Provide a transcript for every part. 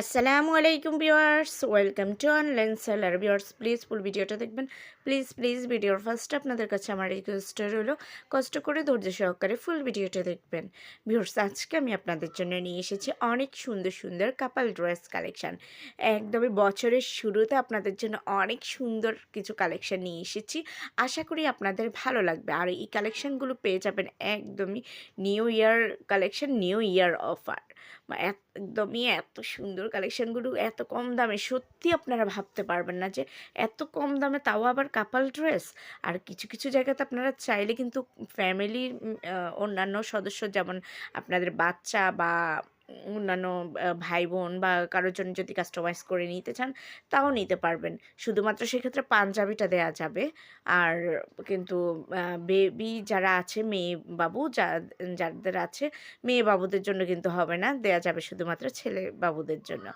আসসালামু আলাইকুম viewers, welcome to online seller. Viewers please full ভিডিওটা দেখবেন। প্লিজ প্লিজ ভিডিওর ফার্স্টে আপনাদের কাছে আমার রিকোয়েস্ট রইল, কষ্ট করে ধৈর্য সহকারে ফুল ভিডিওটা দেখবেন। ভিউয়ার্স, আজকে আমি আপনাদের জন্য নিয়ে এসেছি অনেক সুন্দর সুন্দর কাপাল ড্রেস কালেকশান একদমই বছরের শুরুতে আপনাদের জন্য অনেক সুন্দর কিছু কালেকশান নিয়ে এসেছি। আশা করি আপনাদের ভালো লাগবে। আর এই কালেকশানগুলো পেয়ে যাবেন একদমই new year collection new year offer একদমই এত সুন্দর কালেকশানগুলো এত কম দামে, সত্যি আপনারা ভাবতে পারবেন না যে এত কম দামে তাও আবার কাপাল ড্রেস আর কিছু কিছু জায়গাতে আপনারা চাইলে কিন্তু ফ্যামিলির অন্যান্য সদস্য যেমন আপনাদের বাচ্চা বা অন্যান্য ভাই বোন বা কারোর জন্য যদি কাস্টমাইজ করে নিতে চান, তাও নিতে পারবেন। শুধুমাত্র সেক্ষেত্রে পাঞ্জাবিটা দেয়া যাবে। আর কিন্তু বেবি যারা আছে, মেয়ে বাবু যাদের আছে, মেয়ে বাবুদের জন্য কিন্তু হবে না। দেয়া যাবে শুধুমাত্র ছেলে বাবুদের জন্য।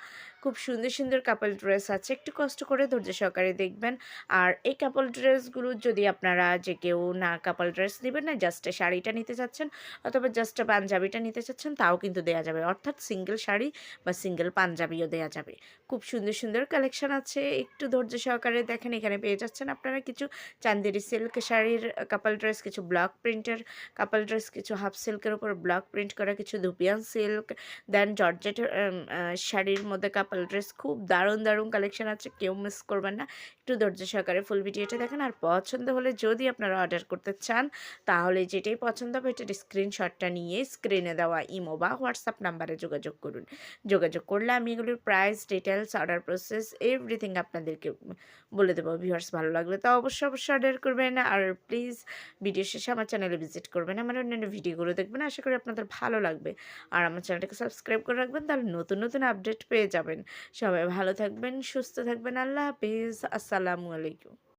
খুব সুন্দর সুন্দর কাপল ড্রেস আছে। একটু কষ্ট করে ধৈর্য সহকারে দেখবেন। আর এই কাপল ড্রেসগুলো যদি আপনারা যে কেউ না কাপল ড্রেস নেবেন না জাস্ট শাড়িটা নিতে চাচ্ছেন অথবা জাস্ট পাঞ্জাবিটা নিতে চাচ্ছেন, তাও কিন্তু দেওয়া যাবে। অর্থাৎ সিঙ্গেল শাড়ি বা সিঙ্গেল পাঞ্জাবিও দেওয়া যাবে। খুব সুন্দর সুন্দর কালেকশন আছে। একটু ধৈর্য সহকারে দেখেন, এখানে পেয়ে যাচ্ছেন আপনারা কিছু চান্দেরি সিল্ক শাড়ির কাপাল ড্রেস কিছু ব্লক প্রিন্টের কাপাল ড্রেস কিছু হাফ সিল্কের উপর ব্লক প্রিন্ট করা, কিছু ধুপিয়ান সিল্ক দেন জর্জেট শাড়ির মধ্যে কাপাল ড্রেস খুব দারুণ দারুণ কালেকশন আছে। কেউ মিস করবেন না। একটু ধৈর্য সহকারে ফুল ভিডিওটা দেখেন। আর পছন্দ হলে যদি আপনারা অর্ডার করতে চান, তাহলে যেটাই পছন্দ হবে এটার স্ক্রিনশটটা নিয়ে স্ক্রিনে দেওয়া ইমো বা হোয়াটসঅ্যাপ নাম্বারে যোগাযোগ করুন। যোগাযোগ করলে আমি এগুলোর price details order process everything আপনাদেরকে বলে দেবো। ভিউয়ার্স ভালো লাগলে তো অবশ্যই অবশ্যই অর্ডার করবেন। আর প্লিজ ভিডিও শেষে আমার চ্যানেলে ভিজিট করবেন। আমার অন্যান্য ভিডিওগুলো দেখবেন। আশা করি আপনাদের ভালো লাগবে। আর আমার চ্যানেলটাকে সাবস্ক্রাইব করে রাখবেন। তাহলে নতুন নতুন আপডেট পেয়ে যাবেন। সবাই ভালো থাকবেন, সুস্থ থাকবেন। আল্লাহ হাফিজ। আসসালামু আলাইকুম।